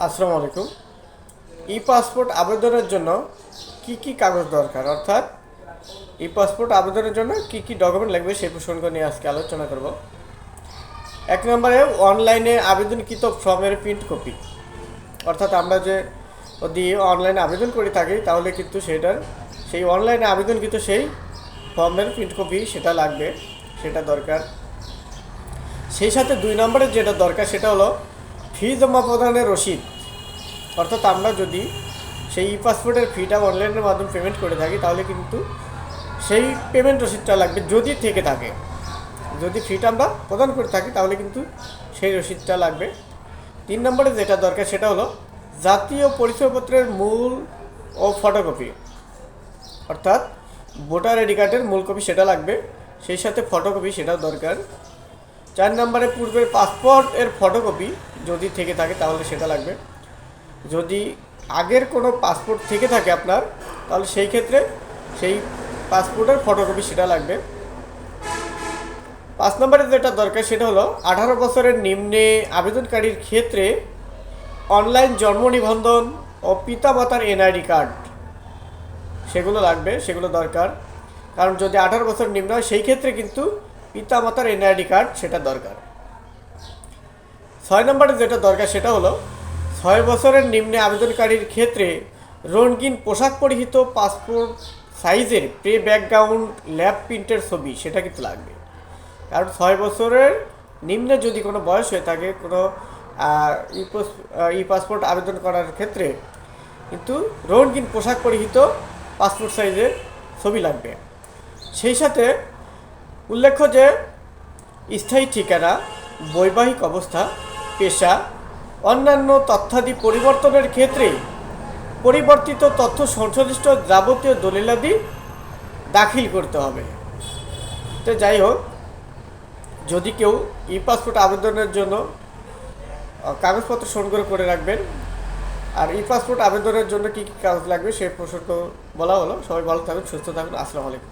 আসসালামু আলাইকুম। ই পাসপোর্ট আবেদনের জন্য কি কি কাগজ দরকার? অর্থাৎ ই পাসপোর্ট আবেদনের জন্য কি কি ডকুমেন্ট লাগবে সেই প্রসঙ্গ নিয়ে আজকে আলোচনা করব। এক নম্বরে অনলাইনে আবেদনকৃত ফর্মের প্রিন্ট কপি অর্থাৎ আমরা যে যদি অনলাইনে আবেদন করে থাকি, তাহলে কিন্তু সেটার সেই অনলাইনে আবেদনকৃত সেই ফর্মের প্রিন্ট কপি সেটা লাগবে, সেটা দরকার। সেই সাথে দুই নম্বরের যেটা দরকার সেটা হলো ফি জমা প্রদানের রসিদ। অর্থাৎ আমরা যদি সেই ই পাসপোর্টের ফিটা অনলাইনের মাধ্যমে পেমেন্ট করে থাকি, তাহলে কিন্তু সেই পেমেন্ট রসিদটা লাগবে যদি থেকে থাকে। যদি ফিটা আমরা প্রদান করে থাকি, তাহলে কিন্তু সেই রসিদটা লাগবে। তিন নম্বরে যেটা দরকার, সেটা হলো জাতীয় পরিচয়পত্রের মূল ও ফটোকপি অর্থাৎ ভোটার আইডি কার্ডের মূল কপি সেটা লাগবে, সেই সাথে ফটোকপি সেটাও দরকার। চার নম্বরে পূর্বের পাসপোর্ট এর ফটোকপি যদি থেকে থাকে তাহলে সেটা লাগবে। যদি আগের কোনো পাসপোর্ট থেকে থাকে আপনার, তাহলে সেই ক্ষেত্রে সেই পাসপোর্টের ফটোকপি সেটা লাগবে। পাঁচ নম্বরে যেটা দরকার সেটা হলো, আঠারো বছরের নিম্নে আবেদনকারীর ক্ষেত্রে অনলাইন জন্ম নিবন্ধন ও পিতামাতার এনআইডি কার্ড সেগুলো লাগবে, সেগুলো দরকার। কারণ যদি আঠারো বছর নিম্ন হয়, সেই ক্ষেত্রে কিন্তু পিতামাতার এনআইডি কার্ড, সেটা দরকার। ছয় নম্বরে যেটা দরকার, সেটা হলো ছয় বছরের নিম্নে আবেদনকারীর ক্ষেত্রে রঙিন পোশাক পরিহিত পাসপোর্ট সাইজের প্রে ব্যাকগ্রাউন্ড ল্যাব প্রিন্টের ছবি, সেটা কিন্তু লাগবে। কারণ ছয় বছরের নিম্নে যদি কোনো বয়স হয়ে থাকে, কোনো ই পাসপোর্ট আবেদন করার ক্ষেত্রে কিন্তু রঙিন পোশাক পরিহিত পাসপোর্ট সাইজের ছবি লাগবে। সেই সাথে উল্লেখ্য যে, স্থায়ী ঠিকানা, বৈবাহিক অবস্থা, পেশা, অন্যান্য তথ্যাদি পরিবর্তনের ক্ষেত্রে পরিবর্তিত তথ্য সংশ্লিষ্ট যাবতীয় দলিলাদি দাখিল করতে হবে। তো যাই হোক, যদি কেউ ই পাসপোর্ট আবেদনের জন্য কাগজপত্র সংগ্রহ করে রাখবেন, আর ই পাসপোর্ট আবেদনের জন্য কী কী কাগজ লাগবে সেই প্রসঙ্গ বলা হলো। সবাই ভালো থাকুন, সুস্থ থাকুন, আসসালামু আলাইকুম।